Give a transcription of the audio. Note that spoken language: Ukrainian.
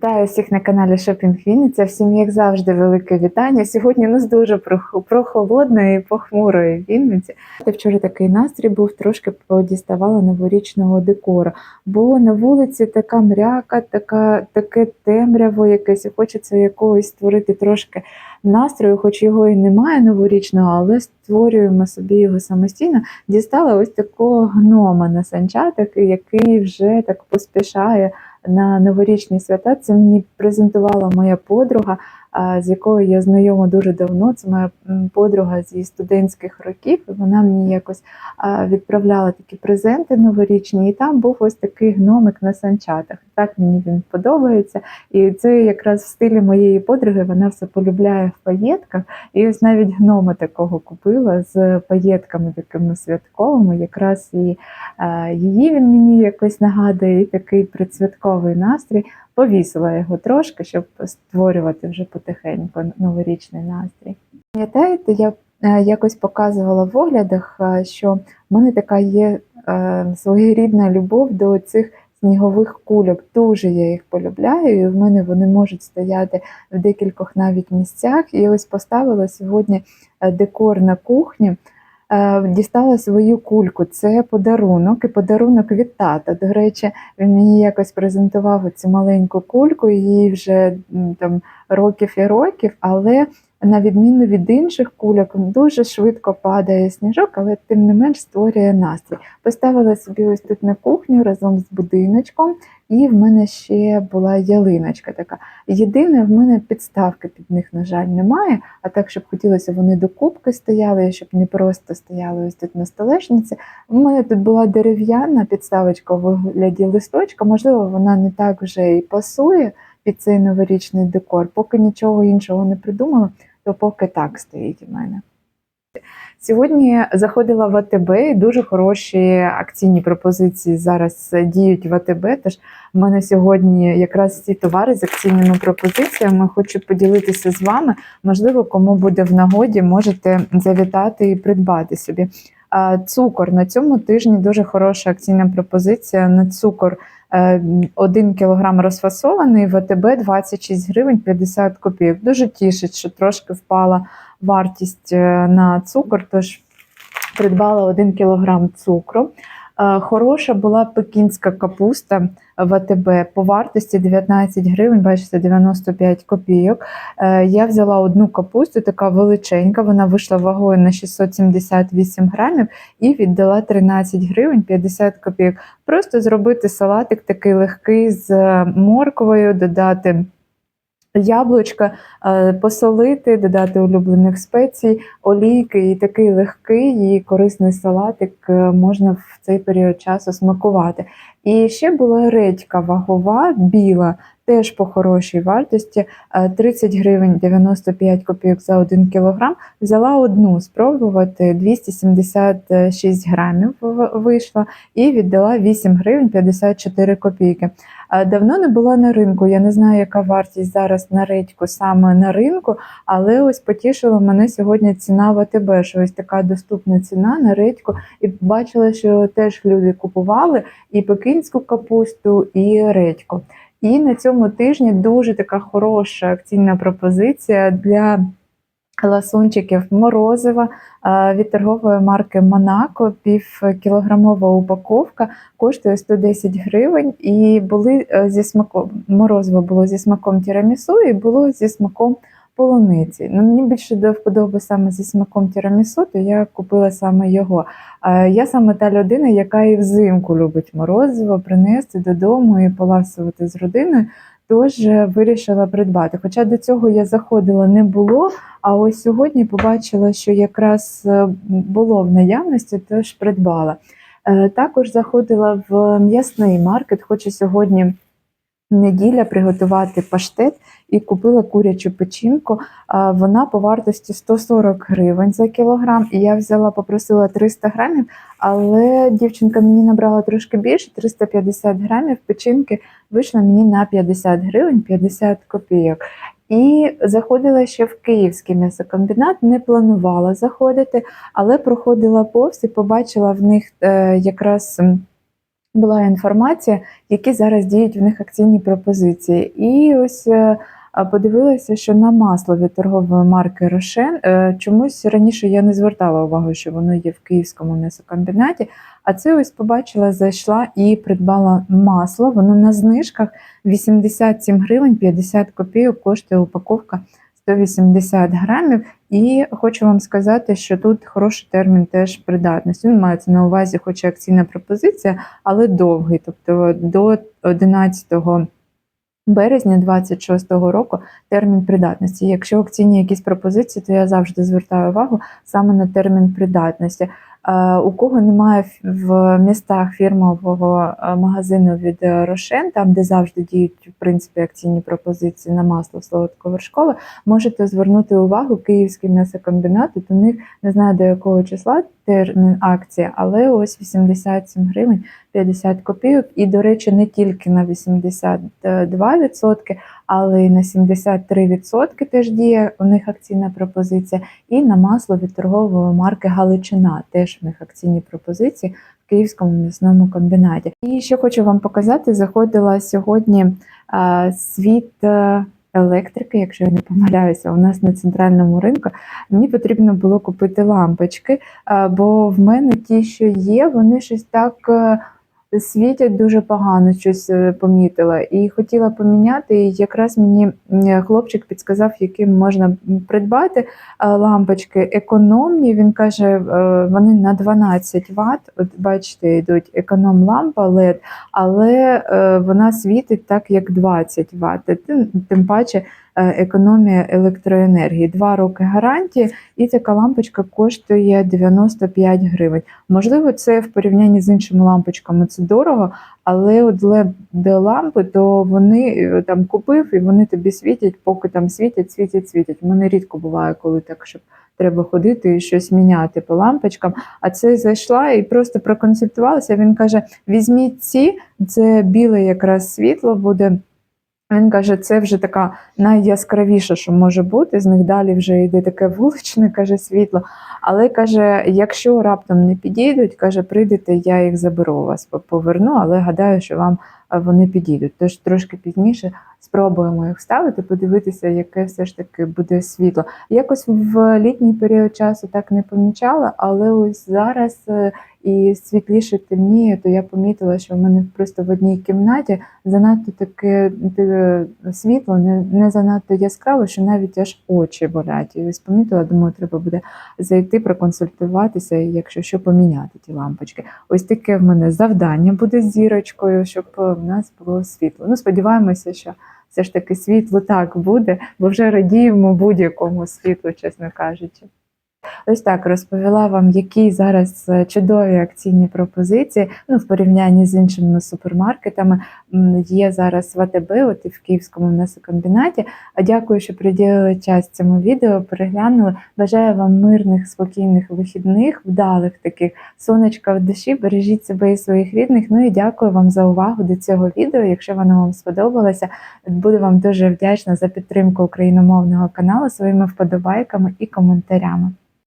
Вітаю всіх на каналі Шопінг Вінниця. Всім, як завжди, велике вітання. Сьогодні у нас дуже прох- прохолодно і похмуро в Вінниці. Вчора такий настрій був, трошки подіставала новорічного декору, бо на вулиці така мряка, така, таке темряво якесь, хочеться якогось створити трошки настрою, хоч його і немає новорічного, але створюємо собі його самостійно. Дістала ось такого гнома на санчатах, який вже так поспішає на новорічні свята. Це мені презентувала моя подруга, з якою я знайома дуже давно. Це моя подруга зі студентських років. Вона мені якось відправляла такі презенти новорічні, і там був ось такий гномик на санчатах. Так мені він подобається. І це якраз в стилі моєї подруги. Вона все полюбляє в паєтках. І ось навіть гнома такого купила з паєтками такими святковими. Якраз і її він мені якось нагадує, і такий предсвятковий настрій. Повісила його трошки, щоб створювати вже потихеньку новорічний настрій. Пам'ятаєте, я е, якось показувала в оглядах, е, що в мене така є е, своєрідна любов до цих снігових кульок. Дуже я їх полюбляю, і в мене вони можуть стояти в декількох навіть місцях. І ось поставила сьогодні декор на кухні. Е, Дістала свою кульку. Це подарунок і подарунок від тата. До речі, він мені якось презентував цю маленьку кульку, їй вже там років і років, але на відміну від інших кульок, дуже швидко падає сніжок, але тим не менш створює настрій. Поставила собі ось тут на кухню разом з будиночком, і в мене ще була ялиночка така. Єдине, в мене підставки під них, на жаль, немає. А так, щоб хотілося, вони до кубки стояли, щоб не просто стояли ось тут на столешниці. У мене тут була дерев'яна підставочка у вигляді листочка. Можливо, вона не так вже і пасує під цей новорічний декор. Поки нічого іншого не придумала, то поки так стоїть у мене. Сьогодні заходила в АТБ і дуже хороші акційні пропозиції зараз діють в АТБ. Тож в мене сьогодні якраз ці товари з акційними пропозиціями. Хочу поділитися з вами. Можливо, кому буде в нагоді, можете завітати і придбати собі. Цукор на цьому тижні дуже хороша акційна пропозиція на цукор. 1 кілограм розфасований в АТБ 26 гривень 50 копійок. Дуже тішить, що трошки впала вартість е, на цукор, тож придбала 1 кілограм цукру. Е, Хороша була пекінська капуста в АТБ по вартості 19 гривень, бачите, 95 копійок. Е, Я взяла одну капусту, така величенька, вона вийшла вагою на 678 грамів і віддала 13 гривень 50 копійок. Просто зробити салатик такий легкий з морквою, додати яблучка, е, посолити, додати улюблених спецій, олійки і такий легкий і корисний салатик е, можна в цей період часу смакувати. І ще була редька вагова, біла, теж по хорошій вартості, е, 30 гривень 95 копійок за 1 кілограм. Взяла одну спробувати, 276 грамів в- вийшло, і віддала 8 гривень 54 копійки. Е, Давно не була на ринку. Я не знаю, яка вартість зараз на редьку саме на ринку, але ось потішила мене сьогодні ціна в АТБ, що ось така доступна ціна на редьку. І бачила, що теж люди купували і пекінську капусту, і редьку. І на цьому тижні дуже така хороша акційна пропозиція для ласунчиків морозива е, від торгової марки Монако. Півкілограмова упаковка коштує 110 гривень. І були е, зі смаком морозиво було зі смаком тірамісу і було зі смаком полуниці. Ну, мені більше до вподоби саме зі смаком тірамісу, то я купила саме його. Е, Я саме та людина, яка і взимку любить морозиво принести додому і поласувати з родиною. Тож е, вирішила придбати. Хоча до цього я заходила не було, а ось сьогодні побачила, що якраз е, було в наявності, тож придбала. Е, Також заходила в м'ясний маркет, хочу сьогодні. Неділя приготувати паштет і купила курячу печінку. Вона по вартості 140 гривень за кілограм. І я взяла, попросила 300 грамів, але дівчинка мені набрала трошки більше 350 грамів печінки вийшла мені на 50 гривень 50 копійок. І заходила ще в київський м'ясокомбінат, не планувала заходити, але проходила повз і побачила в них е, якраз була інформація, які зараз діють в них акційні пропозиції. І ось е, подивилася, що на масло від торгової марки Рошен е, чомусь раніше я не звертала увагу, що воно є в київському м'ясокомбінаті. А це ось побачила, зайшла і придбала масло. Воно на знижках 87 гривень 50 копійок коштує упаковка 180 грамів. І хочу вам сказати, що тут хороший термін теж придатності. Він мається на увазі, хоч і акційна пропозиція, але довгий, тобто до 11 березня 26-го року термін придатності. Якщо акційні якісь пропозиції, то я завжди звертаю увагу саме на термін придатності. Е, У кого немає в містах фірмового е, магазину від е, Рошен, там де завжди діють в принципі акційні пропозиції на масло солодковершкове, можете звернути увагу київський м'ясокомбінат. до них не знаю до якого числа термін акції, але ось 87 гривень 50 копійок. І, до речі, не тільки на 82%, але й на 73% теж діє у них акційна пропозиція. І на масло від торгової марки Галичина теж у них акційні пропозиції в Київському м'ясному комбінаті. І ще хочу вам показати: заходила сьогодні світ. Е, Електрики, якщо я не помиляюся, у нас на центральному ринку мені потрібно було купити лампочки, бо в мене ті, що є, вони щось так е, світять дуже погано, щось е, помітила. І хотіла поміняти. І якраз мені хлопчик підказав, яким можна придбати е, лампочки економні. Він каже, е, вони на 12 Вт. От бачите, йдуть економ лампа LED, але вона світить так, як 20 Вт. Тим, паче економія електроенергії. Два роки гарантії, і така лампочка коштує 95 гривень. Можливо, це в порівнянні з іншими лампочками це дорого, але от led лампи, то вони е, там купив і вони тобі світять, поки там світять, світять, світять. Мене рідко буває, коли так, щоб треба ходити і щось міняти по лампочкам. А це зайшла і просто проконсультувалася. Він каже: візьміть ці, це біле якраз світло буде. Він каже, це вже така найяскравіша, що може бути. З них далі вже йде таке вуличне, каже світло. Але каже, якщо раптом не підійдуть, каже, прийдете, я їх заберу у вас, поверну, але гадаю, що вам е, вони підійдуть. Тож трошки пізніше спробуємо їх ставити, подивитися, яке все ж таки буде світло. Якось в літній період часу так не помічала, але ось зараз е, і світліше темніє, то я помітила, що в мене просто в одній кімнаті занадто таке таке світло, не, не занадто яскраво, що навіть аж очі болять. І ось помітила, думаю, треба буде зайти, проконсультуватися, і якщо що поміняти ті лампочки. Ось таке в мене завдання буде з зірочкою, щоб е, в нас було світло. Ну, сподіваємося, що все ж таки світло так буде, бо вже радіємо будь-якому світлу, чесно кажучи. Ось так розповіла вам, які зараз е, чудові акційні пропозиції. Ну, в порівнянні з іншими супермаркетами є зараз в АТБ, от і в Київському м'ясокомбінаті. А дякую, що приділили час цьому відео, переглянули. Бажаю вам мирних, спокійних вихідних, вдалих таких сонечка в душі. Бережіть себе і своїх рідних. Ну і дякую вам за увагу до цього відео. Якщо воно вам сподобалося, буду вам дуже вдячна за підтримку україномовного каналу своїми вподобайками і коментарями.